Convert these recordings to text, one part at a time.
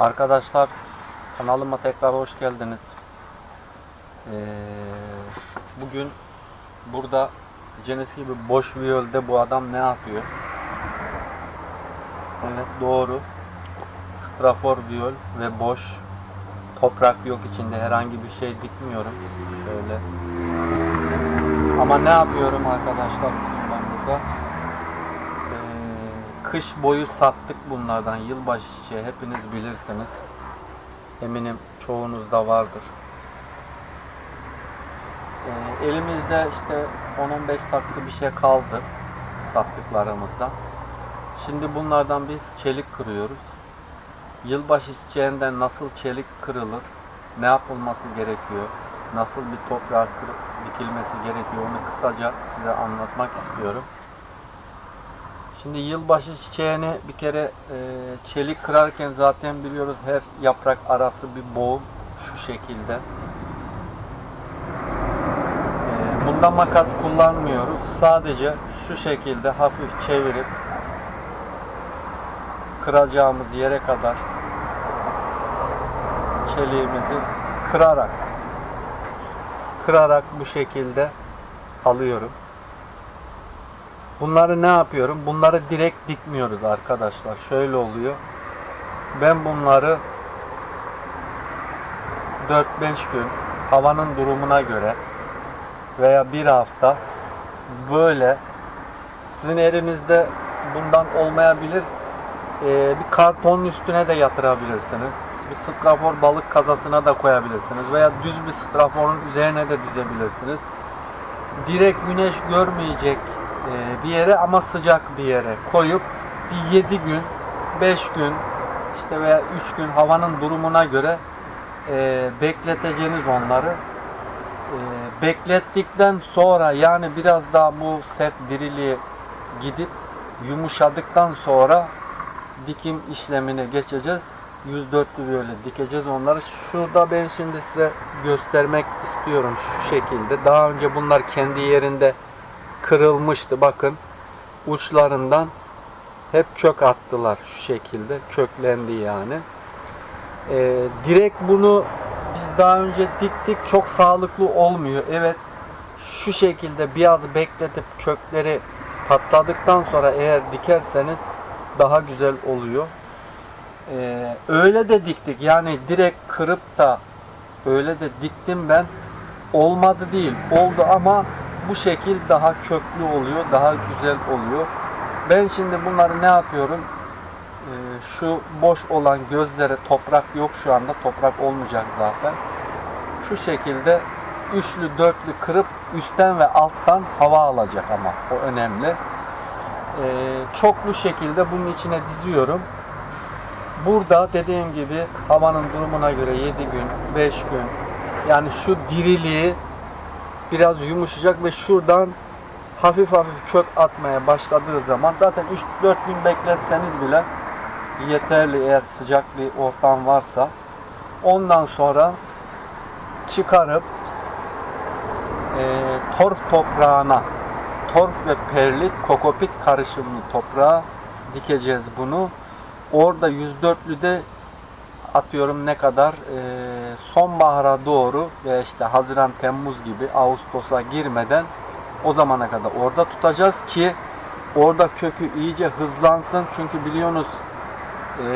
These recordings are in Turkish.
Arkadaşlar kanalıma tekrar hoş geldiniz. Ee, bugün burada diyeceğiniz gibi boş viyolde bu adam ne yapıyor? Evet doğru. Strafor viyol ve boş. Toprak yok içinde herhangi bir şey dikmiyorum. Şöyle. Ama ne yapıyorum arkadaşlar ben burada? Kış boyu sattık bunlardan yılbaşı çiçeği hepiniz bilirsiniz. Eminim çoğunuzda vardır. Ee, elimizde işte 10-15 saksı bir şey kaldı sattıklarımızda. Şimdi bunlardan biz çelik kırıyoruz. Yılbaşı çiçeğinden nasıl çelik kırılır, ne yapılması gerekiyor, nasıl bir toprağa kırıp dikilmesi gerekiyor onu kısaca size anlatmak istiyorum. Şimdi yılbaşı çiçeğini bir kere e, çelik kırarken zaten biliyoruz her yaprak arası bir boğum şu şekilde. E, bunda makas kullanmıyoruz. Sadece şu şekilde hafif çevirip kıracağımız yere kadar çeliğimizi kırarak kırarak bu şekilde alıyorum. Bunları ne yapıyorum? Bunları direkt dikmiyoruz arkadaşlar. Şöyle oluyor. Ben bunları 4-5 gün havanın durumuna göre veya bir hafta böyle sizin elinizde bundan olmayabilir ee, bir kartonun üstüne de yatırabilirsiniz. Bir strafor balık kazasına da koyabilirsiniz veya düz bir straforun üzerine de dizebilirsiniz. Direkt güneş görmeyecek bir yere ama sıcak bir yere koyup bir 7 gün, 5 gün işte veya 3 gün havanın durumuna göre e, bekleteceğiniz onları. E, beklettikten sonra yani biraz daha bu set diriliğe gidip yumuşadıktan sonra dikim işlemine geçeceğiz. 104'lü böyle dikeceğiz onları. Şurada ben şimdi size göstermek istiyorum şu şekilde. Daha önce bunlar kendi yerinde kırılmıştı. Bakın uçlarından hep kök attılar şu şekilde. Köklendi yani. Ee, direkt bunu biz daha önce diktik. Çok sağlıklı olmuyor. Evet şu şekilde biraz bekletip kökleri patladıktan sonra eğer dikerseniz daha güzel oluyor. Ee, öyle de diktik. Yani direkt kırıp da öyle de diktim ben. Olmadı değil. Oldu ama bu şekil daha köklü oluyor. Daha güzel oluyor. Ben şimdi bunları ne yapıyorum? Ee, şu boş olan gözlere toprak yok şu anda. Toprak olmayacak zaten. Şu şekilde üçlü dörtlü kırıp üstten ve alttan hava alacak ama. O önemli. Ee, çoklu şekilde bunun içine diziyorum. Burada dediğim gibi havanın durumuna göre 7 gün, 5 gün yani şu diriliği biraz yumuşayacak ve şuradan hafif hafif kök atmaya başladığı zaman zaten 3-4 gün bekletseniz bile yeterli eğer sıcak bir ortam varsa ondan sonra çıkarıp e, torf toprağına torf ve perlit kokopit karışımlı toprağa dikeceğiz bunu. Orada 104'lüde atıyorum ne kadar e, sonbahara doğru ve işte Haziran Temmuz gibi Ağustos'a girmeden o zamana kadar orada tutacağız ki orada kökü iyice hızlansın. Çünkü biliyorsunuz e,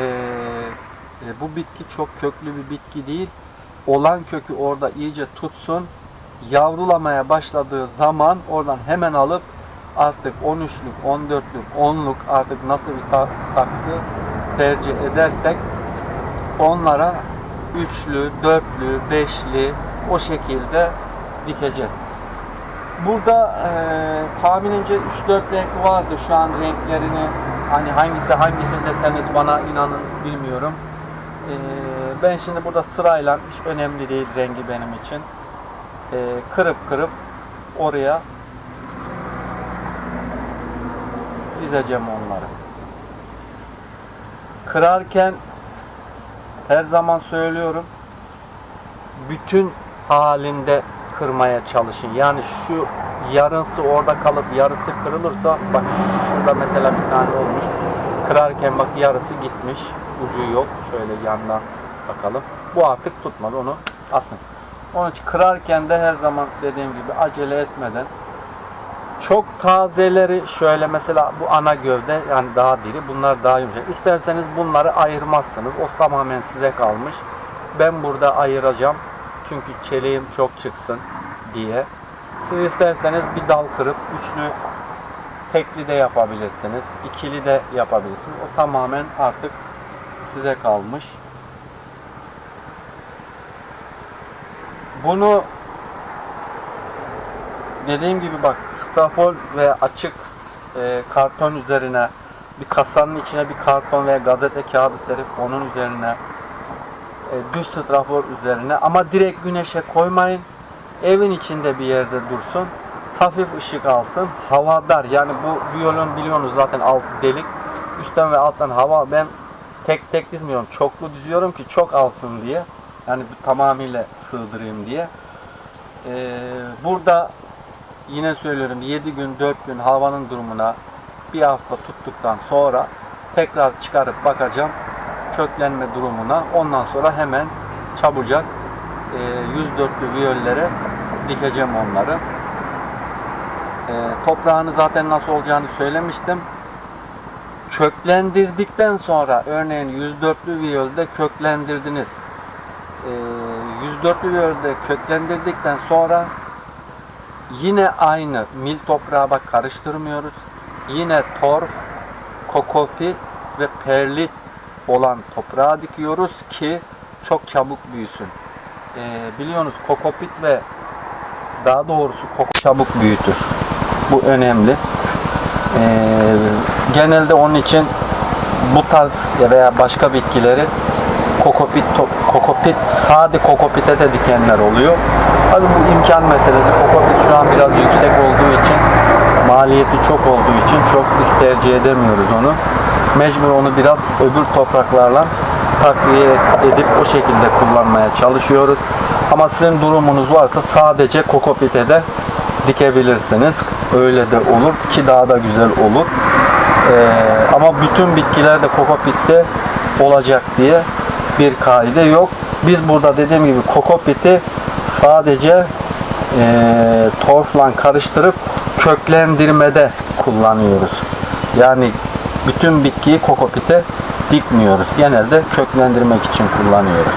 e, bu bitki çok köklü bir bitki değil. Olan kökü orada iyice tutsun. Yavrulamaya başladığı zaman oradan hemen alıp artık 13'lük, 14'lük, 10'luk artık nasıl bir saksı tercih edersek onlara üçlü, dörtlü, beşli o şekilde dikeceğiz. Burada e, tahminimce 3-4 renk vardı. Şu an renklerini hani hangisi hangisi deseniz bana inanın bilmiyorum. E, ben şimdi burada sırayla hiç önemli değil rengi benim için. E, kırıp kırıp oraya dizeceğim onları. Kırarken her zaman söylüyorum bütün halinde kırmaya çalışın. Yani şu yarısı orada kalıp yarısı kırılırsa bak şurada mesela bir tane olmuş. Kırarken bak yarısı gitmiş. ucu yok. Şöyle yandan bakalım. Bu artık tutmadı onu atın. Onun için kırarken de her zaman dediğim gibi acele etmeden çok tazeleri şöyle mesela bu ana gövde yani daha diri bunlar daha yumuşak. İsterseniz bunları ayırmazsınız. O tamamen size kalmış. Ben burada ayıracağım. Çünkü çeliğim çok çıksın diye. Siz isterseniz bir dal kırıp üçlü tekli de yapabilirsiniz. ikili de yapabilirsiniz. O tamamen artık size kalmış. Bunu dediğim gibi bak stafol ve açık e, karton üzerine bir kasanın içine bir karton veya gazete kağıdı serip onun üzerine e, düz strafor üzerine ama direkt güneşe koymayın. Evin içinde bir yerde dursun. Hafif ışık alsın. Havadar yani bu violon biliyorsunuz zaten altı delik. Üstten ve alttan hava ben tek tek dizmiyorum. Çoklu diziyorum ki çok alsın diye. Yani tamamıyla sığdırayım diye. Ee, burada yine söylüyorum 7 gün 4 gün havanın durumuna bir hafta tuttuktan sonra tekrar çıkarıp bakacağım köklenme durumuna. Ondan sonra hemen çabucak e, 104'lü viyollere dikeceğim onları. E, toprağını zaten nasıl olacağını söylemiştim. Köklendirdikten sonra örneğin 104'lü viyolde köklendirdiniz. E, 104'lü viyolde köklendirdikten sonra yine aynı mil toprağa bak karıştırmıyoruz. Yine torf, kokopit ve perlit olan toprağa dikiyoruz ki çok çabuk büyüsün. Ee, biliyorsunuz kokopit ve daha doğrusu koko çabuk büyütür. Bu önemli. Ee, genelde onun için bu tarz ya veya başka bitkileri kokopit, kokopit, sade kokopite de dikenler oluyor. Tabii bu imkan meselesi. Kokopit şu an biraz yüksek olduğu için, maliyeti çok olduğu için çok biz tercih edemiyoruz onu. Mecbur onu biraz öbür topraklarla takviye edip o şekilde kullanmaya çalışıyoruz. Ama sizin durumunuz varsa sadece kokopite de dikebilirsiniz. Öyle de olur ki daha da güzel olur. Ee, ama bütün bitkiler de kokopitte olacak diye bir kaide yok. Biz burada dediğim gibi kokopiti sadece e, torfla karıştırıp köklendirmede kullanıyoruz. Yani bütün bitkiyi kokopite dikmiyoruz. Genelde köklendirmek için kullanıyoruz.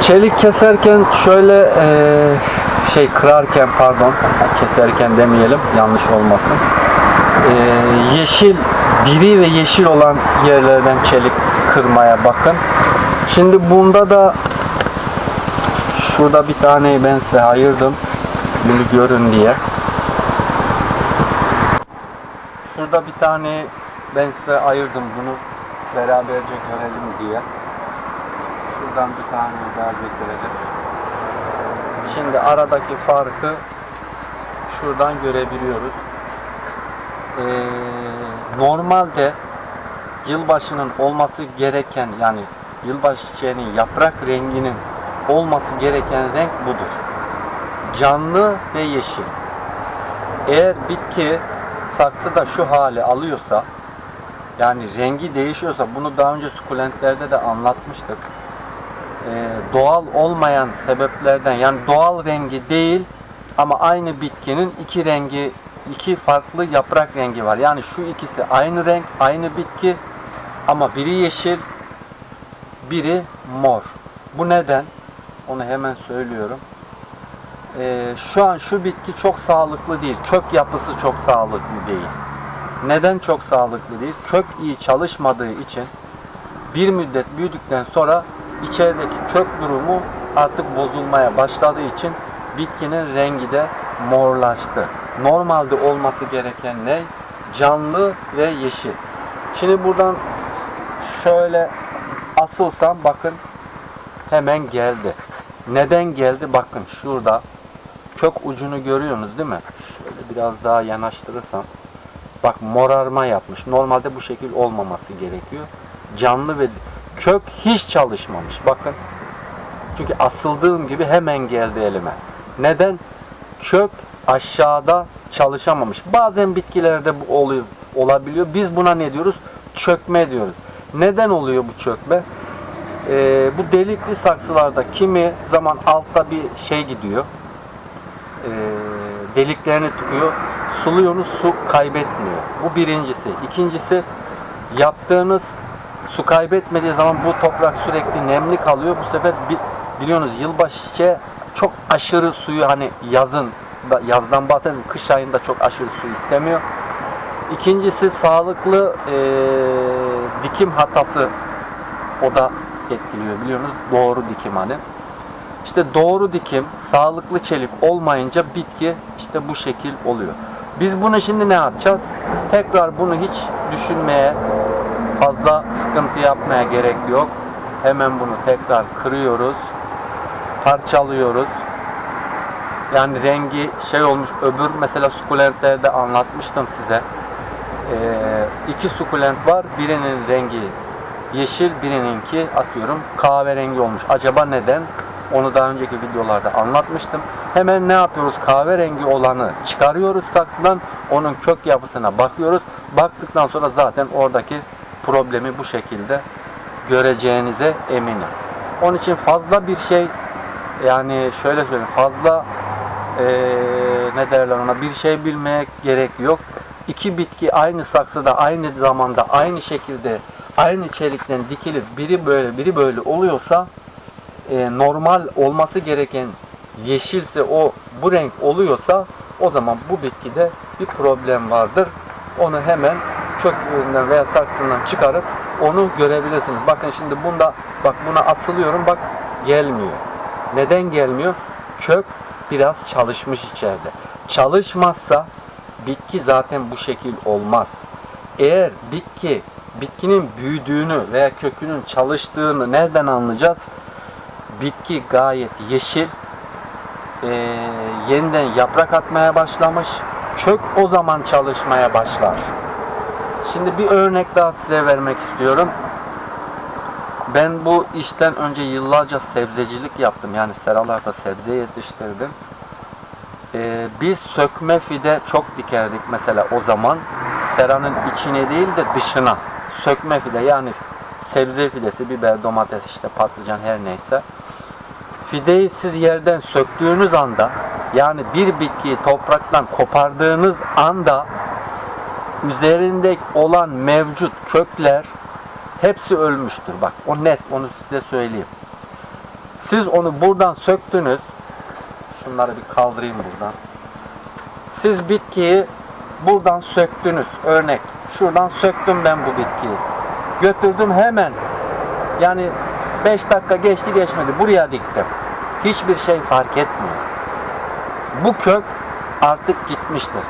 Çelik keserken şöyle e, şey kırarken pardon keserken demeyelim yanlış olmasın. E, yeşil diri ve yeşil olan yerlerden çelik kırmaya bakın. Şimdi bunda da şurada bir taneyi ben size ayırdım. Bunu görün diye. Şurada bir tane ben size ayırdım bunu beraberce görelim diye. Şuradan bir tane daha getirelim. Şimdi aradaki farkı şuradan görebiliyoruz. Ee, normalde yılbaşının olması gereken yani yılbaşı çiçeğinin yaprak renginin olması gereken renk budur. Canlı ve yeşil. Eğer bitki saksıda şu hali alıyorsa yani rengi değişiyorsa bunu daha önce sukulentlerde de anlatmıştık. Ee, doğal olmayan sebeplerden yani doğal rengi değil ama aynı bitkinin iki rengi iki farklı yaprak rengi var. Yani şu ikisi aynı renk, aynı bitki ama biri yeşil, biri mor. Bu neden? Onu hemen söylüyorum. Ee, şu an şu bitki çok sağlıklı değil. Kök yapısı çok sağlıklı değil. Neden çok sağlıklı değil? Kök iyi çalışmadığı için bir müddet büyüdükten sonra içerideki kök durumu artık bozulmaya başladığı için bitkinin rengi de morlaştı. Normalde olması gereken ne? Canlı ve yeşil. Şimdi buradan şöyle asılsam bakın hemen geldi. Neden geldi? Bakın şurada kök ucunu görüyorsunuz değil mi? Şöyle biraz daha yanaştırırsam. Bak morarma yapmış. Normalde bu şekil olmaması gerekiyor. Canlı ve kök hiç çalışmamış. Bakın. Çünkü asıldığım gibi hemen geldi elime. Neden? Kök aşağıda çalışamamış. Bazen bitkilerde bu oluyor, olabiliyor. Biz buna ne diyoruz? çökme diyoruz. Neden oluyor bu çökme? Ee, bu delikli saksılarda kimi zaman altta bir şey gidiyor. Ee, deliklerini tıkıyor. Suluyorsunuz su kaybetmiyor. Bu birincisi. İkincisi yaptığınız su kaybetmediği zaman bu toprak sürekli nemli kalıyor. Bu sefer bi- biliyorsunuz yılbaşı çiçeği çok aşırı suyu hani yazın da yazdan bahsediyorum kış ayında çok aşırı su istemiyor. İkincisi sağlıklı eee, dikim hatası o da etkiliyor biliyorsunuz doğru dikim hani. İşte doğru dikim, sağlıklı çelik olmayınca bitki işte bu şekil oluyor. Biz bunu şimdi ne yapacağız? Tekrar bunu hiç düşünmeye, fazla sıkıntı yapmaya gerek yok. Hemen bunu tekrar kırıyoruz, parçalıyoruz. Yani rengi şey olmuş, öbür mesela sukulentlerde anlatmıştım size. Ee, iki sukulent var, birinin rengi yeşil, birininki atıyorum kahverengi olmuş. Acaba neden? Onu daha önceki videolarda anlatmıştım. Hemen ne yapıyoruz? Kahverengi olanı çıkarıyoruz saksıdan. Onun kök yapısına bakıyoruz. Baktıktan sonra zaten oradaki problemi bu şekilde göreceğinize eminim. Onun için fazla bir şey yani şöyle söyleyeyim fazla eee ne derler ona bir şey bilmeye gerek yok. İki bitki aynı saksıda aynı zamanda aynı şekilde aynı çelikten dikilip biri böyle biri böyle oluyorsa e, normal olması gereken yeşilse o bu renk oluyorsa o zaman bu bitkide bir problem vardır. Onu hemen kökünden veya saksından çıkarıp onu görebilirsiniz. Bakın şimdi bunda bak buna asılıyorum bak gelmiyor. Neden gelmiyor? Kök biraz çalışmış içeride. Çalışmazsa bitki zaten bu şekil olmaz. Eğer bitki bitkinin büyüdüğünü veya kökünün çalıştığını nereden anlayacağız? Bitki gayet yeşil, ee, yeniden yaprak atmaya başlamış. Kök o zaman çalışmaya başlar. Şimdi bir örnek daha size vermek istiyorum. Ben bu işten önce yıllarca sebzecilik yaptım. Yani seralarda sebze yetiştirdim. Ee, biz sökme fide çok dikerdik mesela o zaman. Seranın içine değil de dışına. Sökme fide yani sebze fidesi, biber, domates, işte patlıcan her neyse. Fideyi siz yerden söktüğünüz anda yani bir bitkiyi topraktan kopardığınız anda üzerinde olan mevcut kökler hepsi ölmüştür. Bak o net onu size söyleyeyim. Siz onu buradan söktünüz. Şunları bir kaldırayım buradan. Siz bitkiyi buradan söktünüz. Örnek. Şuradan söktüm ben bu bitkiyi. Götürdüm hemen. Yani 5 dakika geçti geçmedi. Buraya diktim. Hiçbir şey fark etmiyor. Bu kök artık gitmiştir.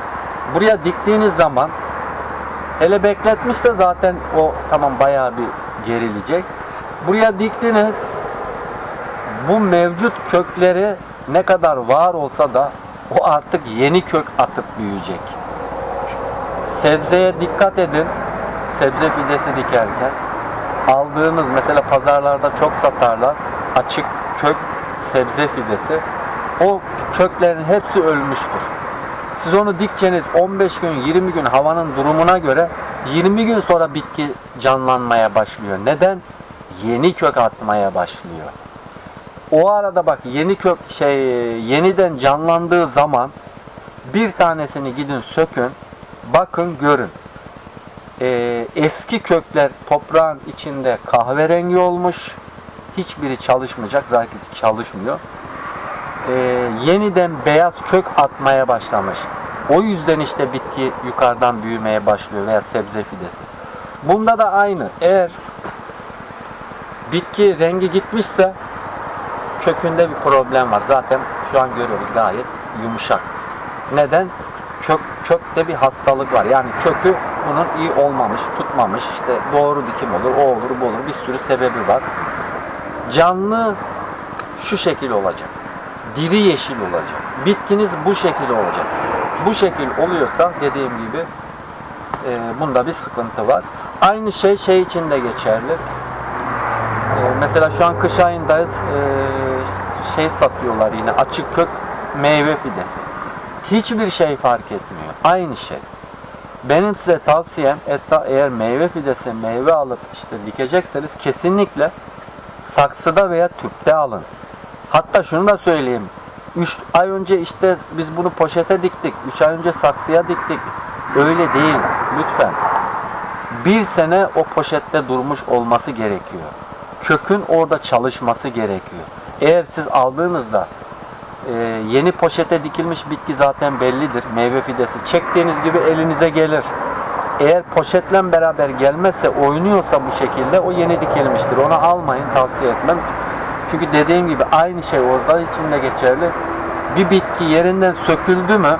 Buraya diktiğiniz zaman hele bekletmişse zaten o tamam bayağı bir gerilecek. Buraya diktiniz bu mevcut kökleri ne kadar var olsa da o artık yeni kök atıp büyüyecek. Sebzeye dikkat edin. Sebze fidesi dikerken aldığınız mesela pazarlarda çok satarlar açık kök sebze fidesi. O köklerin hepsi ölmüştür. Siz onu dikçeniz 15 gün 20 gün havanın durumuna göre 20 gün sonra bitki canlanmaya başlıyor. Neden? Yeni kök atmaya başlıyor. O arada bak yeni kök şey yeniden canlandığı zaman bir tanesini gidin sökün, bakın görün. Ee, eski kökler toprağın içinde kahverengi olmuş. Hiçbiri çalışmayacak, zaten çalışmıyor. Ee, yeniden beyaz kök atmaya başlamış. O yüzden işte bitki yukarıdan büyümeye başlıyor veya sebze fidesi. Bunda da aynı. Eğer bitki rengi gitmişse kökünde bir problem var. Zaten şu an görüyoruz gayet yumuşak. Neden? Kök, kökte bir hastalık var. Yani kökü bunun iyi olmamış, tutmamış. İşte doğru dikim olur, o olur, bu olur. Bir sürü sebebi var. Canlı şu şekil olacak. Diri yeşil olacak. Bitkiniz bu şekil olacak. Bu şekil oluyorsa dediğim gibi e, bunda bir sıkıntı var. Aynı şey şey için de geçerli. Ee, mesela şu an kış ayındayız. Ee, şey satıyorlar yine açık kök meyve fidesi. Hiçbir şey fark etmiyor. Aynı şey. Benim size tavsiyem etta eğer meyve fidesi meyve alıp işte dikecekseniz kesinlikle saksıda veya tüpte alın. Hatta şunu da söyleyeyim. 3 ay önce işte biz bunu poşete diktik. 3 ay önce saksıya diktik. Öyle değil. Lütfen. Bir sene o poşette durmuş olması gerekiyor. Kökün orada çalışması gerekiyor. Eğer siz aldığınızda e, yeni poşete dikilmiş bitki zaten bellidir. Meyve fidesi. Çektiğiniz gibi elinize gelir. Eğer poşetle beraber gelmezse, oynuyorsa bu şekilde o yeni dikilmiştir. Onu almayın, tavsiye etmem. Çünkü dediğim gibi aynı şey orada için de geçerli. Bir bitki yerinden söküldü mü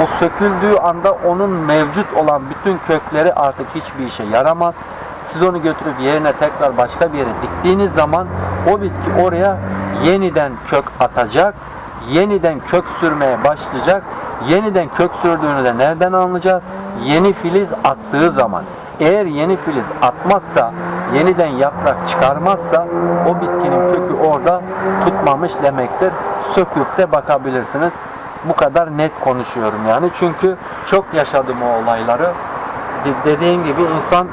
o söküldüğü anda onun mevcut olan bütün kökleri artık hiçbir işe yaramaz. Siz onu götürüp yerine tekrar başka bir yere diktiğiniz zaman o bitki oraya yeniden kök atacak, yeniden kök sürmeye başlayacak. Yeniden kök sürdüğünü de nereden anlayacağız? Yeni filiz attığı zaman. Eğer yeni filiz atmazsa, yeniden yaprak çıkarmazsa o bitkinin kökü orada tutmamış demektir. Söküp de bakabilirsiniz. Bu kadar net konuşuyorum yani. Çünkü çok yaşadım o olayları. De- dediğim gibi insan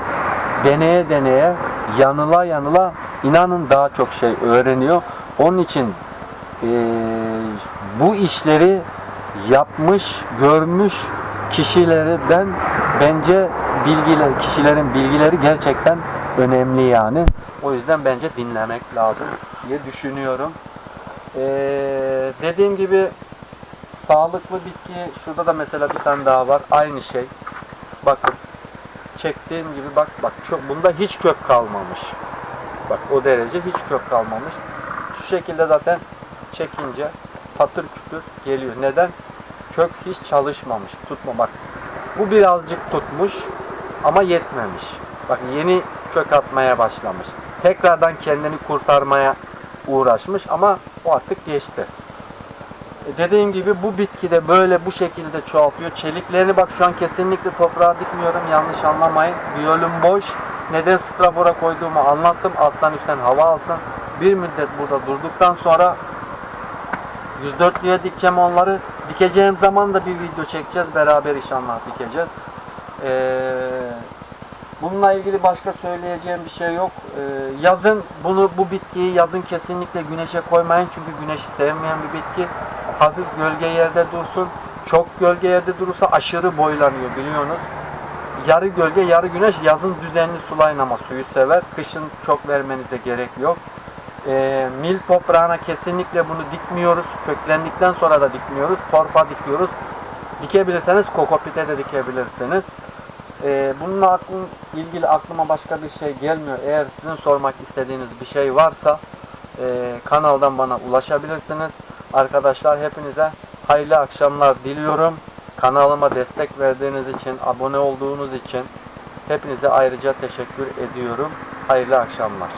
deneye deneye, yanıla yanıla inanın daha çok şey öğreniyor. Onun için eee, bu işleri yapmış, görmüş kişilerden bence bilgiler, kişilerin bilgileri gerçekten önemli yani. O yüzden bence dinlemek lazım diye düşünüyorum. Eee, dediğim gibi sağlıklı bitki, şurada da mesela bir tane daha var. Aynı şey. Bakın çektiğim gibi bak bak çok, bunda hiç kök kalmamış. Bak o derece hiç kök kalmamış. Şu şekilde zaten çekince patır kütür geliyor. Neden? Kök hiç çalışmamış. Tutma bak. Bu birazcık tutmuş ama yetmemiş. Bak yeni kök atmaya başlamış. Tekrardan kendini kurtarmaya uğraşmış ama o artık geçti. E, Dediğim gibi bu bitki de böyle bu şekilde çoğaltıyor. Çeliklerini bak şu an kesinlikle toprağa dikmiyorum. Yanlış anlamayın. Biyolum boş. Neden strafora koyduğumu anlattım. Alttan üstten hava alsın. Bir müddet burada durduktan sonra 104'lüye dikeceğim onları. Dikeceğim zaman da bir video çekeceğiz. Beraber inşallah dikeceğiz. Ee, bununla ilgili başka söyleyeceğim bir şey yok. Ee, yazın bunu bu bitkiyi yazın kesinlikle güneşe koymayın. Çünkü güneşi sevmeyen bir bitki. Hafif gölge yerde dursun. Çok gölge yerde durursa aşırı boylanıyor biliyorsunuz. Yarı gölge, yarı güneş yazın düzenli sulayın ama suyu sever. Kışın çok vermenize gerek yok. Ee, mil toprağına kesinlikle bunu dikmiyoruz. Köklendikten sonra da dikmiyoruz. Torfa dikiyoruz. Dikebilirseniz kokopite de dikebilirsiniz. Ee, bununla aklım, ilgili aklıma başka bir şey gelmiyor. Eğer sizin sormak istediğiniz bir şey varsa e, kanaldan bana ulaşabilirsiniz. Arkadaşlar hepinize hayırlı akşamlar diliyorum. Kanalıma destek verdiğiniz için, abone olduğunuz için hepinize ayrıca teşekkür ediyorum. Hayırlı akşamlar.